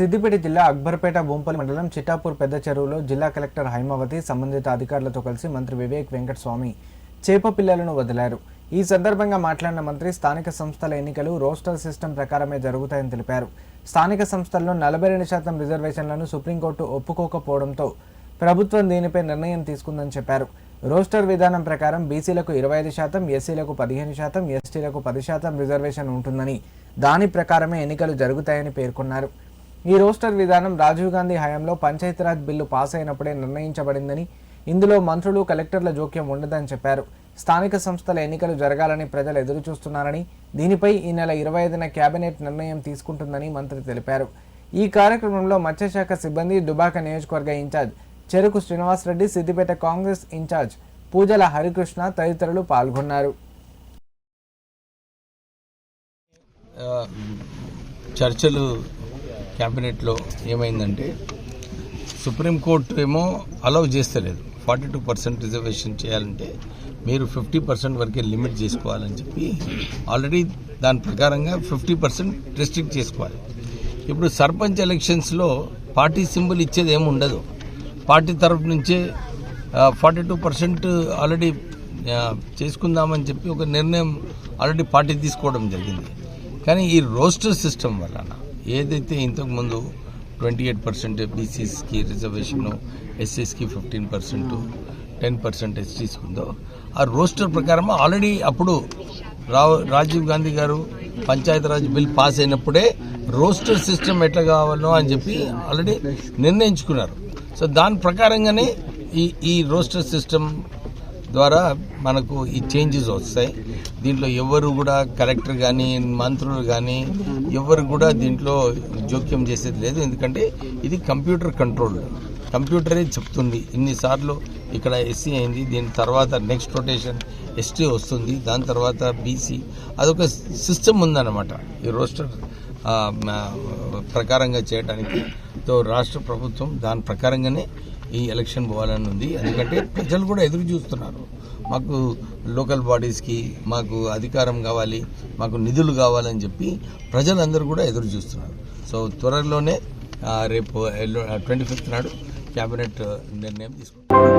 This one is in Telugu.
సిద్దిపేట జిల్లా అక్బర్పేట బొంపల్లి మండలం చిట్టాపూర్ పెద్ద చెరువులో జిల్లా కలెక్టర్ హైమావతి సంబంధిత అధికారులతో కలిసి మంత్రి వివేక్ వెంకటస్వామి చేప పిల్లలను వదిలారు. ఈ సందర్భంగా మాట్లాడిన మంత్రి స్థానిక సంస్థల ఎన్నికలు రోస్టర్ సిస్టమ్ ప్రకారమే జరుగుతాయని తెలిపారు. స్థానిక సంస్థల్లో నలభై రెండు శాతం రిజర్వేషన్లను సుప్రీంకోర్టు ఒప్పుకోకపోవడంతో ప్రభుత్వం దీనిపై నిర్ణయం తీసుకుందని చెప్పారు. రోస్టర్ విధానం ప్రకారం బీసీలకు ఇరవై ఐదు శాతం ఎస్సీలకు పదిహేను శాతం ఎస్టీలకు పది శాతం రిజర్వేషన్ ఉంటుందని దాని ప్రకారమే ఎన్నికలు జరుగుతాయని పేర్కొన్నారు. ఈ రోస్టర్ విధానం రాజీవ్ గాంధీ హయాంలో పంచాయతీరాజ్ బిల్లు పాస్ అయినప్పుడే నిర్ణయించబడిందని ఇందులో మంత్రులు కలెక్టర్ల జోక్యం ఉండదని చెప్పారు. స్థానిక సంస్థల ఎన్నికలు జరగాలని ప్రజలు ఎదురు చూస్తున్నారని దీనిపై ఈ నెల ఇరవై ఐదున కేబినెట్ నిర్ణయం తీసుకుంటుందని మంత్రి తెలిపారు. ఈ కార్యక్రమంలో మత్స్యశాఖ సిబ్బంది దుబాక నియోజకవర్గ ఇన్ఛార్జ్ చెరుకు శ్రీనివాసరెడ్డి సిద్దిపేట కాంగ్రెస్ ఇన్ఛార్జ్ పూజల హరికృష్ణ తదితరులు పాల్గొన్నారు. చర్చలు క్యాబినెట్లో ఏమైందంటే సుప్రీంకోర్టు ఏమో అలౌ చేస్తలేదు. ఫార్టీ టూ పర్సెంట్ రిజర్వేషన్ చేయాలంటే మీరు ఫిఫ్టీ పర్సెంట్ వరకే లిమిట్ చేసుకోవాలని చెప్పి ఆల్రెడీ దాని ప్రకారంగా ఫిఫ్టీ పర్సెంట్ రెస్ట్రిక్ట్ చేసుకోవాలి. ఇప్పుడు సర్పంచ్ ఎలక్షన్స్లో పార్టీ సింబల్ ఇచ్చేది ఏమి ఉండదు. పార్టీ తరఫు నుంచే ఫార్టీ టూ పర్సెంట్ ఆల్రెడీ చేసుకుందామని చెప్పి ఒక నిర్ణయం ఆల్రెడీ పార్టీ తీసుకోవడం జరిగింది. కానీ ఈ రోస్టర్ సిస్టమ్ వలన ఏదైతే ఇంతకుముందు ట్వంటీ ఎయిట్ పర్సెంట్ బీసీస్కి రిజర్వేషన్ ఎస్సీస్కి ఫిఫ్టీన్ పర్సెంట్ టెన్ పర్సెంట్ ఎస్టీస్కి ఉందో ఆ రోస్టర్ ప్రకారం ఆల్రెడీ అప్పుడు రావ్ రాజీవ్ గాంధీ గారు పంచాయతీరాజ్ బిల్ పాస్ అయినప్పుడే రోస్టర్ సిస్టమ్ ఎట్లా కావాలో అని చెప్పి ఆల్రెడీ నిర్ణయించుకున్నారు. సో దాని ప్రకారంగానే ఈ ఈ రోస్టర్ సిస్టమ్ ద్వారా మనకు ఈ చేంజెస్ వస్తాయి. దీంట్లో ఎవరు కూడా కలెక్టర్ కానీ మంత్రులు కానీ ఎవరు కూడా దీంట్లో జోక్యం చేసేది లేదు. ఎందుకంటే ఇది కంప్యూటర్ కంట్రోల్ కంప్యూటరే చెప్తుంది. ఇన్నిసార్లు ఇక్కడ ఎస్సీ అయింది దీని తర్వాత నెక్స్ట్ రొటేషన్ ఎస్టీ వస్తుంది దాని తర్వాత బీసీ అదొక సిస్టమ్ ఉందన్నమాట. ఈ రోస్టర్ ప్రకారంగా చేయడానికి తో రాష్ట్ర ప్రభుత్వం దాని ప్రకారంగానే ఈ ఎలక్షన్ పోవాలని ఉంది. ఎందుకంటే ప్రజలు కూడా ఎదురు చూస్తున్నారు. మాకు లోకల్ బాడీస్కి మాకు అధికారం కావాలి మాకు నిధులు కావాలని చెప్పి ప్రజలందరూ కూడా ఎదురు చూస్తున్నారు. సో త్వరలోనే రేపు ట్వంటీ ఫిఫ్త్ నాడు క్యాబినెట్ నిర్ణయం తీసుకుంటాం.